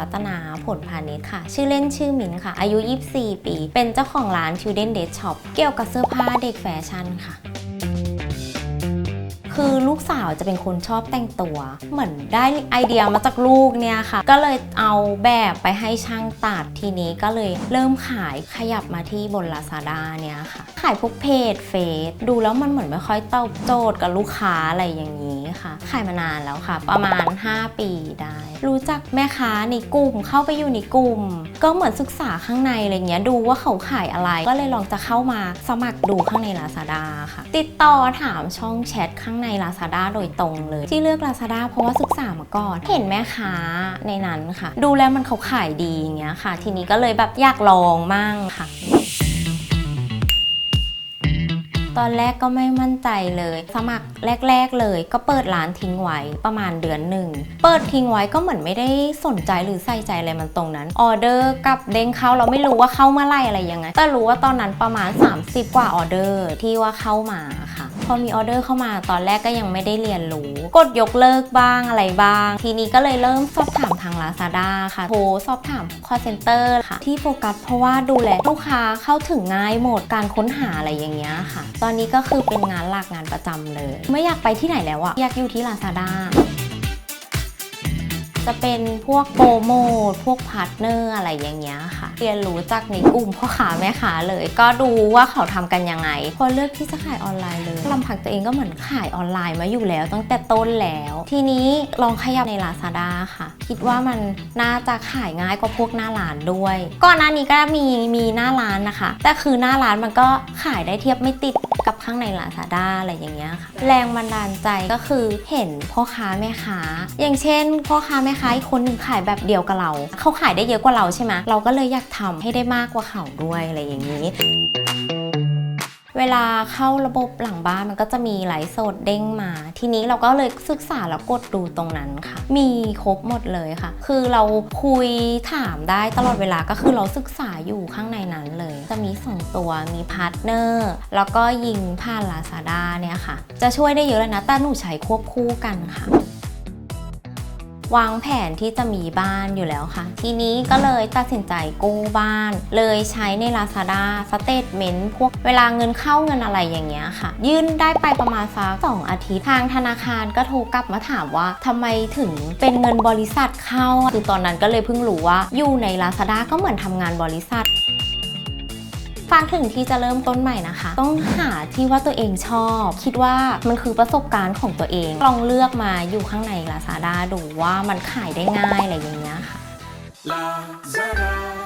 รัตนาผลพาณิชย์ค่ะ ชื่อเล่นชื่อมินค่ะ อายุ 24 ปี เป็นเจ้าของร้าน Children Day Shop เกี่ยวกับเสื้อผ้าเด็กแฟชั่นค่ะคือลูกสาวจะเป็นคนชอบแต่งตัว เหมือนได้ไอเดียมาจากลูกเนี่ยค่ะ ก็เลยเอาแบบไปให้ช่างตัดทีนี้ก็เลยเริ่มขายขยับมาที่บน Lazada เนี่ยค่ะ ขายพวกเพจเฟซดูแล้วมันเหมือนไม่ค่อยตอบโจทย์กับลูกค้าอะไรอย่างนี้ ค่ะ ขายมานานแล้วค่ะ ประมาณ 5 ปีได้ รู้จักแม่ค้าในกลุ่ม เข้าไปอยู่ในกลุ่ม ก็เหมือนศึกษาข้างในอะไรเงี้ยดูว่าเขาขายอะไร ก็เลยลองจะเข้ามาสมัครดูข้างใน Lazada ค่ะ ติดต่อถามช่องแชทข้างใน Lazada โดยตรงเลย ที่เลือก Lazada เพราะว่าศึกษามาก่อน เห็นแม่ค้าในนั้นค่ะ ดูแล้วมันเขาขายดีอย่างเงี้ยค่ะ ทีนี้ก็เลยแบบอยากลองมั่งค่ะ ตอนแรกก็ไม่มั่นใจเลย สมัครแรก ๆเลย ก็เปิดร้านทิ้งไว้ประมาณเดือนหนึ่ง เปิดทิ้งไว้ก็เหมือนไม่ได้สนใจหรือใส่ใจอะไรมันตรงนั้น ออเดอร์กับเด้งเข้าเราไม่รู้ว่าเข้าเมื่อไหรอะไรยังไง แต่รู้ว่าตอนนั้นประมาณ 30 กว่าออเดอร์ที่ว่าเข้ามาค่ะ พอมีออเดอร์เข้ามาตอนแรกก็ยังไม่ได้เรียนรู้ กดยกเลิกบ้างอะไรบ้าง ทีนี้ก็เลยเริ่มสอบถามทาง Lazada ค่ะ โทรสอบถาม call center ค่ะ ที่โฟกัสเพราะว่าดูแลลูกค้าเข้าถึงง่ายหมดการค้นหาอะไรอย่างเงี้ยค่ะตอนอนนี้ก็คือเป็นงานหลักงานประจำเลย ไม่อยากไปที่ไหนแล้วอะอยากอยู่ที่ Lazada จะเป็นพวกโปรโมทพวกพาร์ทเนอร์อะไรอย่างเงี้ยค่ะ เรียนรู้จากในกลุ่มพ่อค้าแม่ค้าเลย ก็ดูว่าเขาทำกันยังไง พอเลือกที่จะขายออนไลน์เลยลำพังตัวเองก็เหมือนขายออนไลน์มาอยู่แล้วตั้งแต่ต้นแล้ว ทีนี้ลองขยับใน Lazada ค่ะ คิดว่ามันน่าจะขายง่ายกว่าพวกหน้าร้านด้วย ก่อนหน้านี้ก็มีมีหน้าร้านนะคะ แต่คือหน้าร้านมันก็ขายได้เทียบไม่ติดกับข้างใน Lazada อะไรอย่างเงี้ยค่ะ แรงบันดาลใจก็คือเห็นพ่อค้าแม่ค้า อย่างเช่น พ่อค้าแม่ค้าอีกคนหนึ่งขายแบบเดียวกับเรา เขาขายได้เยอะกว่าเราใช่ไหมเราก็เลยอยากทำให้ได้มากกว่าเขาด้วยอะไรอย่างนี้ เวลาเข้าระบบหลังบ้านมันก็จะมีไลฟ์สดเด้งมา ทีนี้เราก็เลยศึกษาแล้วกดดูตรงนั้นค่ะ มีครบหมดเลยค่ะ คือเราคุยถามได้ตลอดเวลาก็คือเราศึกษาอยู่ข้างในนั้นเลย จะมีส่งตัวมีพาร์ทเนอร์แล้วก็ยิงผ่าน Lazada เนี่ยค่ะ จะช่วยได้เยอะเลยนะแต่หนูใช้ควบคู่กันค่ะ วางแผนที่จะมีบ้านอยู่แล้วค่ะ ทีนี้ก็เลยตัดสินใจกู้บ้าน เลยใช้ใน Lazada สเตทเมนต์พวกเวลาเงินเข้าเงินอะไรอย่างเงี้ยค่ะ ยื่นได้ไปประมาณสักสองอาทิตย์ทางธนาคารก็โทรกลับมาถามว่าทำไมถึงเป็นเงินบริษัทเข้าคือตอนนั้นก็เลยเพิ่งรู้ว่าอยู่ใน Lazada ก็เหมือนทำงานบริษัท ฟังถึงที่จะเริ่มต้นใหม่นะคะ ต้องหาที่ว่าตัวเองชอบ คิดว่ามันคือประสบการณ์ของตัวเอง ลองเลือกมาอยู่ข้างในลาซาด้าดูว่ามันขายได้ง่ายอะไรอย่างเงี้ยค่ะ Lazada,